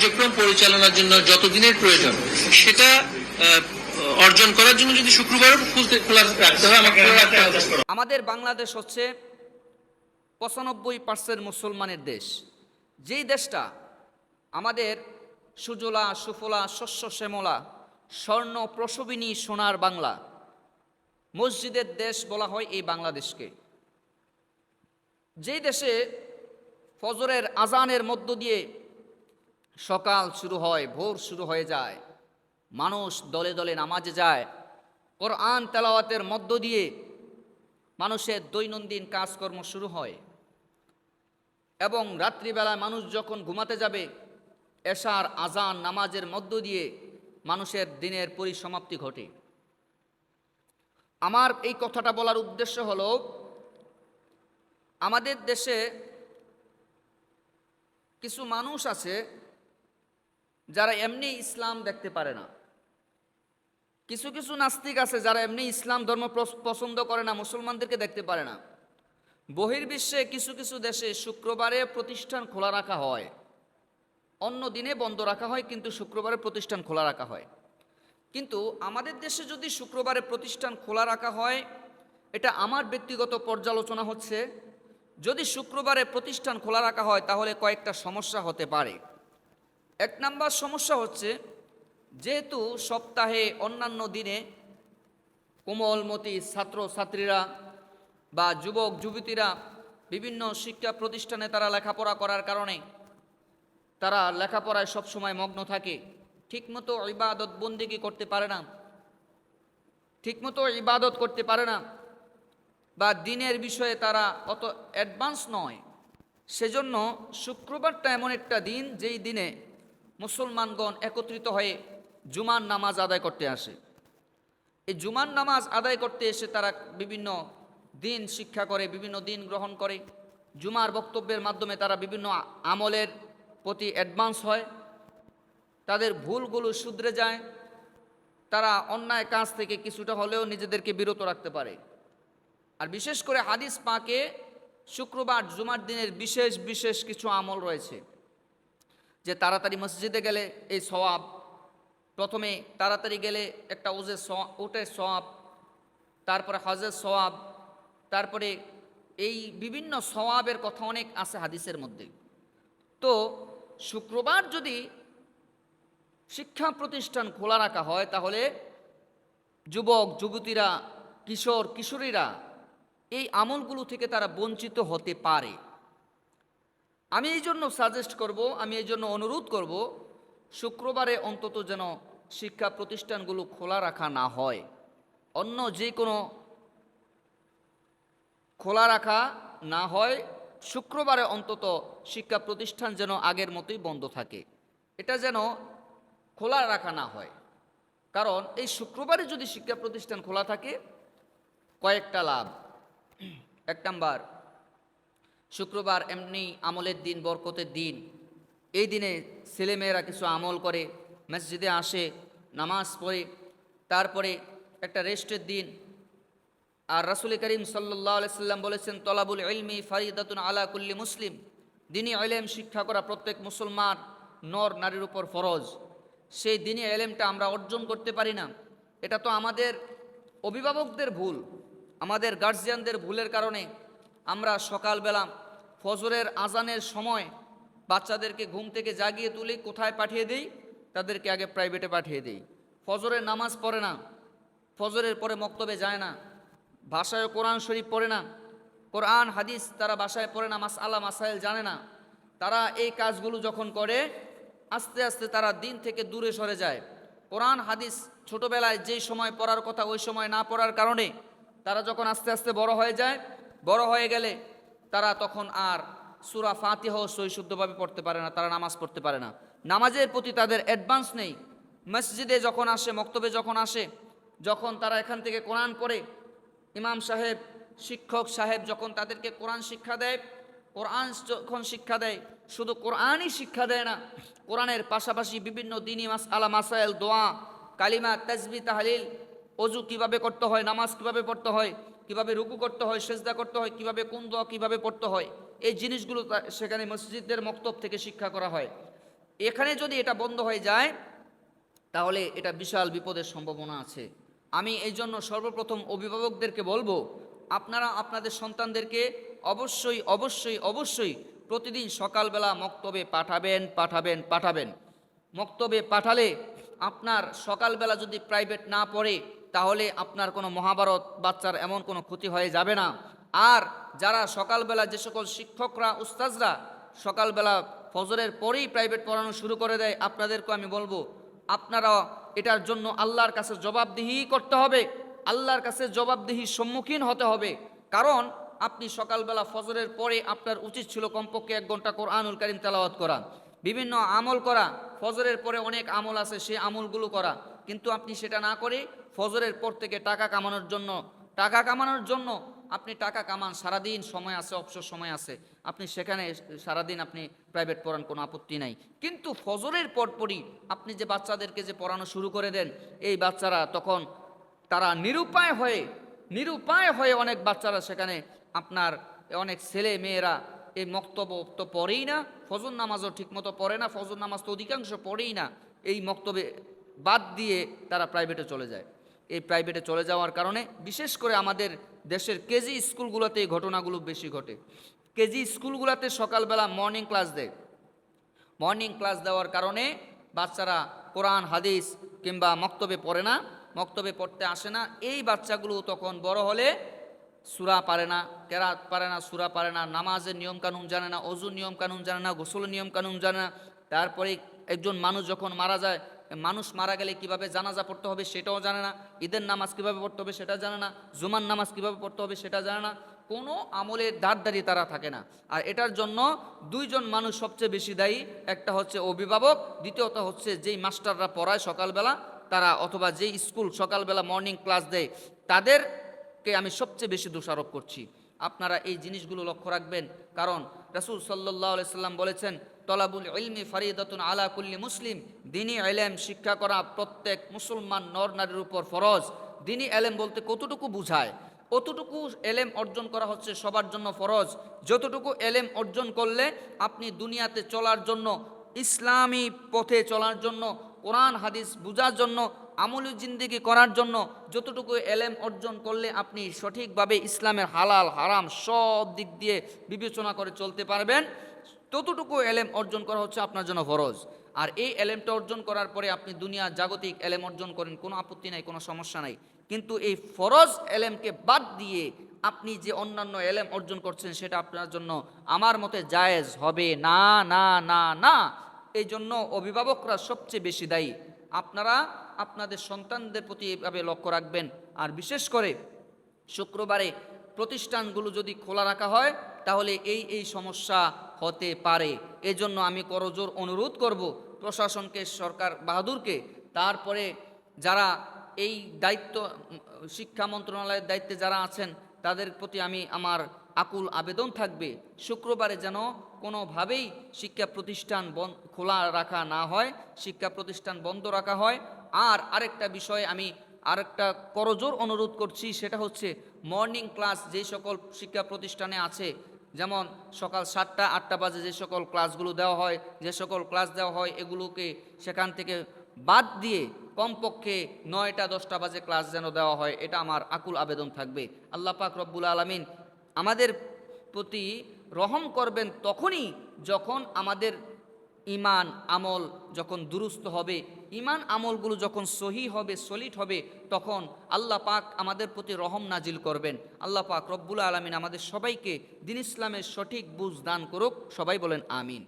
কার্যক্রম পরিচালনার জন্য যতদিনের প্রয়োজন, সেটা অর্জন করার জন্য যদি শুক্রবার খুলতে, খোলা রাখতে হয়, আমাকে রাখতে হবে। আমাদের বাংলাদেশ হচ্ছে পঁচানব্বই পার্সেন্ট মুসলমানের দেশ। যেই দেশটা আমাদের সুজলা, সুফলা, শস্য, শ্যামলা, স্বর্ণ, প্রসবিনী, সোনার বাংলা, মসজিদের দেশ বলা হয় এই বাংলাদেশকে। যেই দেশে ফজরের আজানের মধ্য দিয়ে সকাল শুরু হয়, ভোর শুরু হয়ে যায়। মানুষ দলে দলে নামাজে যায়। কোরআন তেলাওয়াতের মধ্য দিয়ে মানুষের দৈনন্দিন কাজকর্ম শুরু হয়। এবং রাত্রিবেলায় মানুষ যখন ঘুমাতে যাবে, এশার, আজান, নামাজের মধ্য দিয়ে মানুষের দিনের পরিসমাপ্তি ঘটে। আমার এই কথাটা বলার উদ্দেশ্য হল, আমাদের দেশে কিছু মানুষ আছে যারা এমনি ইসলাম দেখতে পারে না। কিছু কিছু নাস্তিক আছে যারা এমনি ইসলাম ধর্ম পছন্দ করে না, মুসলমানদেরকে দেখতে পারে না। বহির্বিশ্বে কিছু কিছু দেশে শুক্রবারে প্রতিষ্ঠান খোলা রাখা হয়। অন্য দিনে বন্ধ রাখা হয়, কিন্তু শুক্রবারে প্রতিষ্ঠান খোলা রাখা হয়। কিন্তু আমাদের দেশে যদি শুক্রবারে প্রতিষ্ঠান খোলা রাখা হয়, এটা আমার ব্যক্তিগত পর্যালোচনা হচ্ছে, যদি শুক্রবারে প্রতিষ্ঠান খোলা রাখা হয়, তাহলে কয়েকটা সমস্যা হতে পারে। এক নাম্বার সমস্যা হচ্ছে, যেহেতু সপ্তাহে অন্যান্য দিনে কোমলমতি ছাত্র ছাত্রীরা বা যুবক যুবতীরা বিভিন্ন শিক্ষা প্রতিষ্ঠানে তারা লেখাপড়া করার কারণে তারা লেখাপড়ায় সবসময় মগ্ন থাকে। ঠিকমতো ইবাদত বন্দিগি করতে পারে না? ঠিকমতো ইবাদত করতে পারে না? বা দিনের বিষয়ে তারা অত অ্যাডভান্স নয়। সেজন্য শুক্রবারটা এমন একটা দিন, যেই দিনে মুসলমানগণ একত্রিত হয়ে জুমার নামাজ আদায় করতে আসে। এই জুমার নামাজ আদায় করতে এসে তারা বিভিন্ন দিন শিক্ষা করে, বিভিন্ন দিন গ্রহণ করে। জুমার বক্তব্যের মাধ্যমে তারা বিভিন্ন আমলের প্রতি অ্যাডভান্স হয়। তাদের ভুলগুলো শুধরে যায়। তারা অন্যায় কাজ থেকে কিছুটা হলেও নিজেদেরকে বিরত রাখতে পারে। আর বিশেষ করে হাদিস পাকে শুক্রবার জুমার দিনের বিশেষ বিশেষ কিছু আমল রয়েছে। যে তাড়াতাড়ি মসজিদে গেলে এই সওয়াব। প্রথমে তাড়াতাড়ি গেলে একটা উজের উটের সওয়াব, তারপরে হজের সওয়াব, তারপরে এই বিভিন্ন সওয়াবের কথা অনেক আছে হাদিসের মধ্যে। তো শুক্রবার যদি শিক্ষা প্রতিষ্ঠান খোলা রাখা হয়, তাহলে যুবক, যুবতীরা, কিশোর, কিশোরীরা এই আমলগুলো থেকে তারা বঞ্চিত হতে পারে। আমি এই জন্য সাজেস্ট করব, আমি এই জন্য অনুরোধ করব, শুক্রবারে অন্তত যেন শিক্ষা প্রতিষ্ঠানগুলো খোলা রাখা না হয়। অন্য যে কোনো খোলা রাখা না হয়, শুক্রবারে অন্তত শিক্ষা প্রতিষ্ঠান যেন আগের মতোই বন্ধ থাকে। এটা যেন খোলা রাখা না হয়। কারণ এই শুক্রবারে যদি শিক্ষা প্রতিষ্ঠান খোলা থাকে, কয়েকটা লাভ। এক নাম্বার শুক্রবার এমনি আমলের দিন, বরকতের দিন। এই দিনে ছেলেমেয়েরা কিছু আমল করে, মসজিদে আসে, নামাজ পড়ে, তারপরে একটা রেস্টের দিন। আর রাসুল করিম সাল্লাহ সাল্লাম বলেছেন, তলাবুল ইলমি ফারিদাতুন আলা কুল্লি মুসলিম। দিনী এলেম শিক্ষা করা প্রত্যেক মুসলমান নর নারীর উপর ফরজ। সেই দিনী এলেমটা আমরা অর্জন করতে পারি না। এটা তো আমাদের অভিভাবকদের ভুল, আমাদের গার্জিয়ানদের ভুলের কারণে আমরা সকালবেলা ফজরের আজানের সময় বাচ্চাদেরকে ঘুম থেকে জাগিয়ে তুলে, কোথায় পাঠিয়ে দেই? তাদেরকে আগে প্রাইভেটে পাঠিয়ে দেই। ফজরের নামাজ পড়ে না, ফজরের পরে মক্তবে যায় না, ভাষায় কোরআন শরীফ পড়ে না, কোরআন, হাদিস তারা বাসায় পড়ে না মাস আল্লাহ মাসাইল জানে না। তারা এই কাজগুলো যখন করে, আস্তে আস্তে তারা দিন থেকে দূরে সরে যায়। কোরআন, হাদিস ছোটবেলায় যেই সময় পড়ার কথা ওই সময় না পড়ার কারণে তারা যখন আস্তে আস্তে বড় হয়ে যায় বড় হয়ে গেলে তারা তখন আর সুরা ফাতিহ শুদ্ধভাবে পড়তে পারে না, তারা নামাজ পড়তে পারে না। নামাজের প্রতি তাদের অ্যাডভান্স নেই। মসজিদে যখন আসে, মক্তবে যখন আসে, যখন তারা এখান থেকে কোরআন পড়ে, ইমাম সাহেব, শিক্ষক সাহেব যখন তাদেরকে কোরআন শিক্ষা দেয়, কোরআন যখন শিক্ষা দেয়, শুধু কোরআনই শিক্ষা দেয় না, কোরআনের পাশাপাশি বিভিন্ন দিনী মাস আলা মাসাইল দোয়া, কালিমা তাজবি তাহলিল অজু কীভাবে করতে হয়, নামাজ কীভাবে পড়তে হয় কীভাবে রুকু করতে হয়, সেজদা করতে হয়, কীভাবে কোন দোয়া কীভাবে পড়তে হয়, এই জিনিসগুলো সেখানে মসজিদদের মক্তব থেকে শিক্ষা করা হয়। এখানে যদি এটা বন্ধ হয়ে যায়, তাহলে এটা বিশাল বিপদের সম্ভাবনা আছে। আমি এই জন্য সর্বপ্রথম অভিভাবকদেরকে বলব, আপনারা আপনাদের সন্তানদেরকে অবশ্যই অবশ্যই অবশ্যই প্রতিদিন সকালবেলা মক্তবে পাঠাবেন পাঠাবেন পাঠাবেন। মক্তবে পাঠালে আপনার সকালবেলা যদি প্রাইভেট না পড়ে তাহলে আপনার কোনো মহাভারত বাচ্চার এমন কোনো ক্ষতি হয়ে যাবে না। আর যারা সকালবেলা যে সকল শিক্ষকরা, উস্তাজরা সকালবেলা ফজরের পরেই প্রাইভেট পড়ানো শুরু করে দেয় আপনাদেরকে আমি বলব আপনারা এটার জন্য আল্লাহর কাছে জবাবদিহি করতে হবে। আল্লাহর কাছে জবাবদিহির সম্মুখীন হতে হবে। কারণ আপনি সকালবেলা ফজরের পরে আপনার উচিত ছিল কমপক্ষে এক ঘণ্টা কোরআনুল করিম তেলাওয়াত করা। বিভিন্ন আমল করা, ফজরের পরে অনেক আমল আছে, সেই আমলগুলো করা। কিন্তু আপনি সেটা না করে ফজরের পর থেকে টাকা কামানোর জন্য, টাকা কামানোর জন্য আপনি টাকা কামান, সারাদিন সময় আছে, অবসর সময় আছে, আপনি সেখানে সারাদিন আপনি প্রাইভেট পড়ান, কোনো আপত্তি নাই। কিন্তু ফজরের পরপরই আপনি যে বাচ্চাদেরকে যে পড়ানো শুরু করে দেন, এই বাচ্চারা তখন তারা নিরুপায় হয়ে নিরুপায় হয়ে অনেক বাচ্চারা সেখানে আপনার অনেক ছেলে মেয়েরা এই মক্তব্য তো পড়েই না, ফজর নামাজও ঠিকমতো পড়ে না, ফজর নামাজ তো অধিকাংশ পড়েই না, এই মক্তবে বাদ দিয়ে তারা প্রাইভেটে চলে যায়। এই প্রাইভেটে চলে যাওয়ার কারণে বিশেষ করে আমাদের দেশের কেজি স্কুলগুলোতে এই ঘটনাগুলো বেশি ঘটে। কেজি স্কুলগুলোতে সকালবেলা মর্নিং ক্লাস দেয়। মর্নিং ক্লাস দেওয়ার কারণে বাচ্চারা কোরআন, হাদিস কিংবা মক্তবে পড়ে না, মক্তবে পড়তে আসে না। এই বাচ্চাগুলো তখন বড় হলে সুরা পারে না, কেরাত পারে না, সুরা পারে না, নামাজের নিয়মকানুন জানে না, অজুর নিয়মকানুন জানে না, গোসলের নিয়মকানুন জানে না। তারপরে একজন মানুষ যখন মারা যায় মানুষ মারা গেলে কীভাবে জানাজা পড়তে হবে সেটাও জানে না, ঈদের নামাজ কীভাবে পড়তে হবে সেটা জানে না, জুমার নামাজ কীভাবে পড়তে হবে সেটা জানে না, কোনো আমলের দাঁড়দারি তারা থাকে না। আর এটার জন্য দুইজন মানুষ সবচেয়ে বেশি দায়ী, একটা হচ্ছে অভিভাবক, দ্বিতীয়ত হচ্ছে যেই মাস্টাররা পড়ায় সকালবেলা, তারা অথবা যেই স্কুল সকালবেলা মর্নিং ক্লাস দেয়, তাদেরকে আমি সবচেয়ে বেশি দোষারোপ করছি। আপনারা এই জিনিসগুলো লক্ষ্য রাখবেন, কারণ রাসুল সাল্লাহ সাল্লাম বলেছেন, তলাবুল ইলমি ফারিদাতুন আলা কুল্লি মুসলিম। দিনী এলেম শিক্ষা করা প্রত্যেক মুসলমান নর নারীর উপর ফরজ। দিনী এলেম বলতে কতটুকু বুঝায়? অতটুকু এলেম অর্জন করা হচ্ছে সবার জন্য ফরজ। যতটুকু এলেম অর্জন করলে আপনি দুনিয়াতে চলার জন্য, ইসলামী পথে চলার জন্য, কোরআন, হাদিস বুঝার জন্য আমলি জিন্দিগি করার জন্য যতটুকু এলেম অর্জন করলে আপনি সঠিকভাবে ইসলামের হালাল, হারাম সব দিক দিয়ে বিবেচনা করে চলতে পারবেন, ততটুকু এলেম অর্জন করা হচ্ছে আপনার জন্য ফরজ। আর এই এলেমটা অর্জন করার পরে আপনি দুনিয়া জাগতিক এলেম অর্জন করেন, কোনো আপত্তি নাই, কোনো সমস্যা নাই। কিন্তু এই ফরজ এলেমকে বাদ দিয়ে আপনি যে অন্যান্য এলেম অর্জন করছেন, সেটা আপনার জন্য আমার মতে জায়েজ হবে। না না না না। এই জন্য অভিভাবকরা সবচেয়ে বেশি দায়ী। আপনারা আপনাদের সন্তানদের প্রতি এভাবে লক্ষ্য রাখবেন। আর বিশেষ করে শুক্রবারে প্রতিষ্ঠানগুলো যদি খোলা রাখা হয়, তাহলে এই এই সমস্যা হতে পারে। এজন্য আমি করজোর অনুরোধ করব প্রশাসনকে, সরকার বাহাদুরকে, তারপরে যারা এই দায়িত্ব, শিক্ষা মন্ত্রণালয়ের দায়িত্বে যারা আছেন, তাদের প্রতি আমি আমার আকুল আবেদন থাকবে। শুক্রবারে যেন কোনোভাবেই শিক্ষা প্রতিষ্ঠান খোলা রাখা না হয়, শিক্ষা প্রতিষ্ঠান বন্ধ রাখা হয়। আর আরেকটা বিষয়ে আমি আরেকটা করজোর অনুরোধ করছি, সেটা হচ্ছে মর্নিং ক্লাস যে সকল শিক্ষা প্রতিষ্ঠানে আছে, যেমন সকাল সাতটা, আটটা বাজে যে সকল ক্লাসগুলো দেওয়া হয়, যে সকল ক্লাস দেওয়া হয়, এগুলোকে সেখান থেকে বাদ দিয়ে কমপক্ষে নয়টা, দশটা বাজে ক্লাস যেন দেওয়া হয়, এটা আমার আকুল আবেদন থাকবে। আল্লাহ পাক রব্বুল আলমিন আমাদের প্রতি রহম করবেন তখনই যখন আমাদের ইমান, আমল যখন দুরুস্ত হবে, ইমান, আমলগুলো যখন সহি হবে, সলিড হবে, তখন আল্লাহ পাক আমাদের প্রতি রহম নাজিল করবেন। আল্লাহ পাক রব্বুল আলমিন আমাদের সবাইকে দিন ইসলামের সঠিক বুঝ দান করুক। সবাই বলেন, আমিন।